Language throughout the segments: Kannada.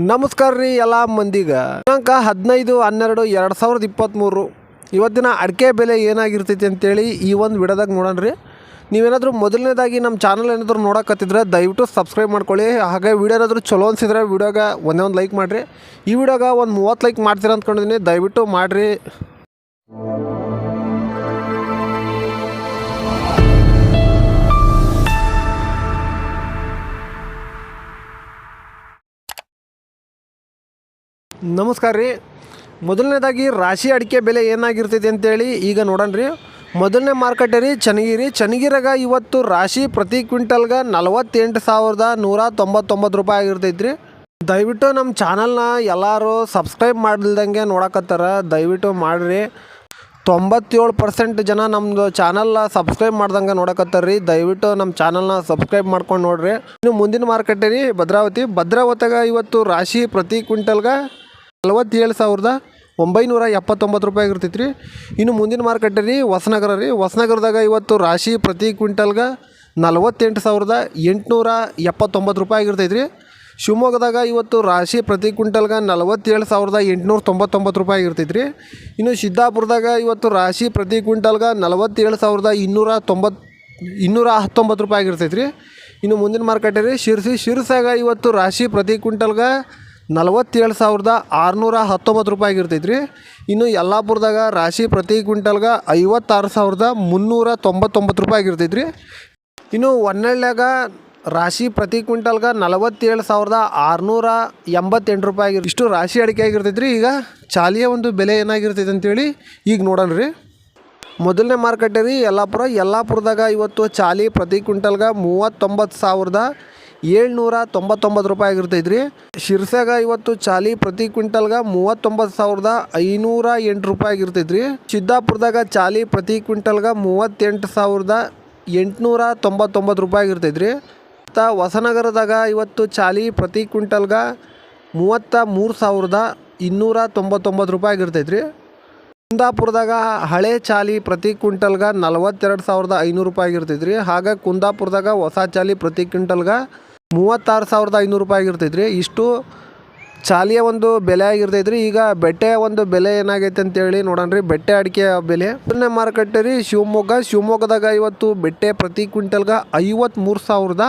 ನಮಸ್ಕಾರ ರೀ ಎಲ್ಲ ಮಂದಿಗೆ. ದಿನಾಂಕ ಹದಿನೈದು, ಹನ್ನೆರಡು, ಎರಡು ಸಾವಿರದ ಇಪ್ಪತ್ತ್ಮೂರು ಇವತ್ತಿನ ಅಡಿಕೆ ಬೆಲೆ ಏನಾಗಿರ್ತೈತಿ ಅಂತೇಳಿ ಈ ಒಂದು ವಿಡಿಯೋದಾಗ ನೋಡೋಣ ರೀ. ನೀವೇನಾದರೂ ಮೊದಲನೇದಾಗಿ ನಮ್ಮ ಚಾನಲ್ ಏನಾದರೂ ನೋಡೋಕತ್ತಿದ್ರೆ ದಯವಿಟ್ಟು ಸಬ್ಸ್ಕ್ರೈಬ್ ಮಾಡ್ಕೊಳ್ಳಿ. ಹಾಗೆ ವೀಡಿಯೋ ಏನಾದರೂ ಚಲೋ ಅನ್ಸಿದ್ರೆ ವೀಡಿಯೋಗ ಒಂದೇ ಒಂದು ಲೈಕ್ ಮಾಡಿರಿ. ಈ ವಿಡಿಯೋಗೆ ಒಂದು ಮೂವತ್ತು ಲೈಕ್ ಮಾಡ್ತೀರ ಅಂದ್ಕೊಂಡಿದ್ದೀನಿ ದಯವಿಟ್ಟು ಮಾಡಿರಿ. ನಮಸ್ಕಾರ ರೀ. ಮೊದಲನೇದಾಗಿ ರಾಶಿ ಅಡಿಕೆ ಬೆಲೆ ಏನಾಗಿರ್ತೈತಿ ಅಂತೇಳಿ ಈಗ ನೋಡೋಣ ರೀ. ಮೊದಲನೇ ಮಾರ್ಕೆಟ್ ರೀ ಚನ್ನಗಿರಿ ಚನ್ನಗಿರಾಗ ಇವತ್ತು ರಾಶಿ ಪ್ರತಿ ಕ್ವಿಂಟಲ್ಗೆ ನಲವತ್ತೆಂಟು ಸಾವಿರದ ನೂರ ತೊಂಬತ್ತೊಂಬತ್ತು ರೂಪಾಯಿ ಆಗಿರ್ತೈತಿ ರೀ. ದಯವಿಟ್ಟು ನಮ್ಮ ಚಾನಲ್ನ ಎಲ್ಲರೂ ಸಬ್ಸ್ಕ್ರೈಬ್ ಮಾಡ್ದಂಗೆ ನೋಡಕತ್ತಾರ. ದಯವಿಟ್ಟು ಮಾಡಿರಿ. ತೊಂಬತ್ತೇಳು ಪರ್ಸೆಂಟ್ ಜನ ನಮ್ಮದು ಚಾನಲ್ನ ಸಬ್ಸ್ಕ್ರೈಬ್ ಮಾಡ್ದಂಗೆ ನೋಡಕತ್ತಾರ ರೀ. ದಯವಿಟ್ಟು ನಮ್ಮ ಚಾನಲ್ನ ಸಬ್ಸ್ಕ್ರೈಬ್ ಮಾಡ್ಕೊಂಡು ನೋಡ್ರಿ. ಇನ್ನು ಮುಂದಿನ ಮಾರ್ಕೆಟ್ ರೀ ಭದ್ರಾವತಿ. ಭದ್ರಾವತಿಗೆ ಇವತ್ತು ರಾಶಿ ಪ್ರತಿ ಕ್ವಿಂಟಲ್ಗೆ ನಲವತ್ತೇಳು ಸಾವಿರದ ಒಂಬೈನೂರ ಎಪ್ಪತ್ತೊಂಬತ್ತು ರೂಪಾಯಿ ಆಗಿರ್ತೈತೆ ರೀ ಇನ್ನು ಮುಂದಿನ ಮಾರ್ಕೆಟ್ ರೀ, ಹೊಸನಗರ ರೀ. ಹೊಸನಗರದಾಗ ಇವತ್ತು ರಾಶಿ ಪ್ರತಿ ಕ್ವಿಂಟಲ್ಗೆ ನಲವತ್ತೆಂಟು ಸಾವಿರದ ಎಂಟುನೂರ ಎಪ್ಪತ್ತೊಂಬತ್ತು ರೂಪಾಯಿ ಆಗಿರ್ತೈತೆ ರೀ ಶಿವಮೊಗ್ಗದಾಗ ಇವತ್ತು ರಾಶಿ ಪ್ರತಿ ಕ್ವಿಂಟಲ್ಗೆ ನಲವತ್ತೇಳು ಸಾವಿರದ ಎಂಟುನೂರ ತೊಂಬತ್ತೊಂಬತ್ತು ರೂಪಾಯಿ ಆಗಿರ್ತೈತಿ ರೀ ಇನ್ನು ಸಿದ್ದಾಪುರದಾಗ ಇವತ್ತು ರಾಶಿ ಪ್ರತಿ ಕ್ವಿಂಟಲ್ಗೆ ನಲವತ್ತೇಳು ಸಾವಿರದ ಇನ್ನೂರ ತೊಂಬತ್ತು ಇನ್ನೂರ ಹತ್ತೊಂಬತ್ತು ರೂಪಾಯಿ ಆಗಿರ್ತೈತೆ ರೀ ಇನ್ನು ಮುಂದಿನ ಮಾರ್ಕೆಟ್ ರೀ, ಶಿರ್ಸಿ. ಶಿರ್ಸಾಗ ಇವತ್ತು ರಾಶಿ ಪ್ರತಿ ಕ್ವಿಂಟಲ್ಗೆ ನಲವತ್ತೇಳು ಸಾವಿರದ ಆರುನೂರ ಹತ್ತೊಂಬತ್ತು ರೂಪಾಯಿ ಇರ್ತೈತೆ ರೀ ಇನ್ನು ಯಲ್ಲಾಪುರದಾಗ ರಾಶಿ ಪ್ರತಿ ಕ್ವಿಂಟಲ್ಗೆ ಐವತ್ತಾರು ಸಾವಿರದ ಮುನ್ನೂರ ತೊಂಬತ್ತೊಂಬತ್ತು ರೂಪಾಯಿ ಆಗಿರ್ತೈತೆ ರೀ ಇನ್ನು ಹೊನ್ನಳ್ಳ್ಯಾಗ ರಾಶಿ ಪ್ರತಿ ಕ್ವಿಂಟಲ್ಗೆ ನಲವತ್ತೇಳು ಸಾವಿರದ ಆರುನೂರ ಎಂಬತ್ತೆಂಟು ರೂಪಾಯಿ ಆಗಿರ್ ಇಷ್ಟು ರಾಶಿ ಅಡಿಕೆ ಆಗಿರ್ತೈತೆ ರೀ ಈಗ ಚಾಲಿಯ ಒಂದು ಬೆಲೆ ಏನಾಗಿರ್ತೈತೆ ಅಂತೇಳಿ ಈಗ ನೋಡೋಣ ರೀ. ಮೊದಲನೇ ಮಾರುಕಟ್ಟೆ ರೀ ಯಲ್ಲಾಪುರ. ಯಲ್ಲಾಪುರದಾಗ ಇವತ್ತು ಚಾಲಿ ಪ್ರತಿ ಕ್ವಿಂಟಲ್ಗೆ ಮೂವತ್ತೊಂಬತ್ತು ಸಾವಿರದ ಏಳ್ನೂರ ತೊಂಬತ್ತೊಂಬತ್ತು ರೂಪಾಯಿ ಆಗಿರ್ತೈತೆ ರೀ ಶಿರ್ಸಾಗ ಇವತ್ತು ಚಾಲಿ ಪ್ರತಿ ಕ್ವಿಂಟಲ್ಗೆ ಮೂವತ್ತೊಂಬತ್ತು ಸಾವಿರದ ಐನೂರ ಎಂಟು ರೂಪಾಯಿ ಆಗಿರ್ತೈತೆ ರೀ ಸಿದ್ದಾಪುರದಾಗ ಚಾಲಿ ಪ್ರತಿ ಕ್ವಿಂಟಲ್ಗೆ ಮೂವತ್ತೆಂಟು ಸಾವಿರದ ಎಂಟುನೂರ ತೊಂಬತ್ತೊಂಬತ್ತು ರೂಪಾಯಿ ಆಗಿರ್ತೈತೆ ರೀ ಮತ್ತು ಹೊಸನಗರದಾಗ ಇವತ್ತು ಚಾಲಿ ಪ್ರತಿ ಕ್ವಿಂಟಲ್ಗೆ ಮೂವತ್ತ ಮೂರು ಸಾವಿರದ ಇನ್ನೂರ ತೊಂಬತ್ತೊಂಬತ್ತು ರೂಪಾಯಿ ಆಗಿರ್ತೈತೆ ರೀ ಕುಂದಾಪುರದಾಗ ಹಳೆ ಚಾಲಿ ಪ್ರತಿ ಕ್ವಿಂಟಲ್ಗೆ ನಲವತ್ತೆರಡು ಸಾವಿರದ ಐನೂರು ರೂಪಾಯಿ ಆಗಿರ್ತೈತೆ ರೀ ಹಾಗೆ ಕುಂದಾಪುರದಾಗ ಹೊಸ ಚಾಲಿ ಪ್ರತಿ ಕ್ವಿಂಟಲ್ಗೆ ಮೂವತ್ತಾರು ಸಾವಿರದ ಐನೂರು ರೂಪಾಯಿ ಆಗಿರ್ತೈತೆ ರೀ ಇಷ್ಟು ಚಾಲಿಯ ಒಂದು ಬೆಲೆ ಆಗಿರ್ತೈತೆ ರೀ ಈಗ ಬೆಟ್ಟೆ ಒಂದು ಬೆಲೆ ಏನಾಗೈತೆ ಅಂತೇಳಿ ನೋಡೋಣ ರೀ. ಬೆಟ್ಟೆ ಅಡಿಕೆ ಬೆಲೆ ಮೊದಲನೇ ಮಾರುಕಟ್ಟೆ ರೀ. ಶಿವಮೊಗ್ಗ. ಶಿವಮೊಗ್ಗದಾಗ ಇವತ್ತು ಬೆಟ್ಟೆ ಪ್ರತಿ ಕ್ವಿಂಟಲ್ಗೆ ಐವತ್ತ್ಮೂರು ಸಾವಿರದ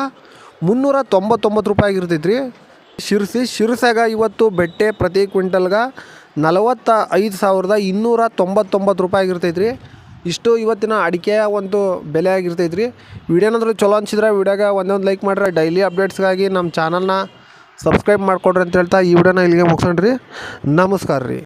ಮುನ್ನೂರ ತೊಂಬತ್ತೊಂಬತ್ತು ರೂಪಾಯಿ ಆಗಿರ್ತೈತೆ ರೀ ಶಿರ್ಸಿ, ಶಿರ್ಸಾಗ ಇವತ್ತು ಬೆಟ್ಟೆ ಪ್ರತಿ ಕ್ವಿಂಟಲ್ಗೆ ನಲವತ್ತ ಐದು ಸಾವಿರದ ಇನ್ನೂರ ತೊಂಬತ್ತೊಂಬತ್ತು ರೂಪಾಯಿ ಆಗಿರ್ತೈತೆ ರೀ ಇಷ್ಟು ಇವತ್ತಿನ ಅಡಿಕೆಯ ಒಂದು ಬೆಲೆ ಆಗಿರ್ತೈತೆ ರೀ ವಿಡಿಯೋನಾದ್ರೂ ಚಲೋ ಅನ್ಸಿದ್ರೆ ವಿಡಿಯೋಗೆ ಒಂದೊಂದು ಲೈಕ್ ಮಾಡಿರಿ. ಡೈಲಿ ಅಪ್ಡೇಟ್ಸ್ಗಾಗಿ ನಮ್ಮ ಚಾನಲ್ನ ಸಬ್ಸ್ಕ್ರೈಬ್ ಮಾಡಿಕೊಡ್ರಿ ಅಂತ ಹೇಳ್ತಾ ಈ ವಿಡಿಯೋನ ಇಲ್ಲಿಗೆ ಮುಗಿಸೋಣ್ರಿ ನಮಸ್ಕಾರ ರೀ.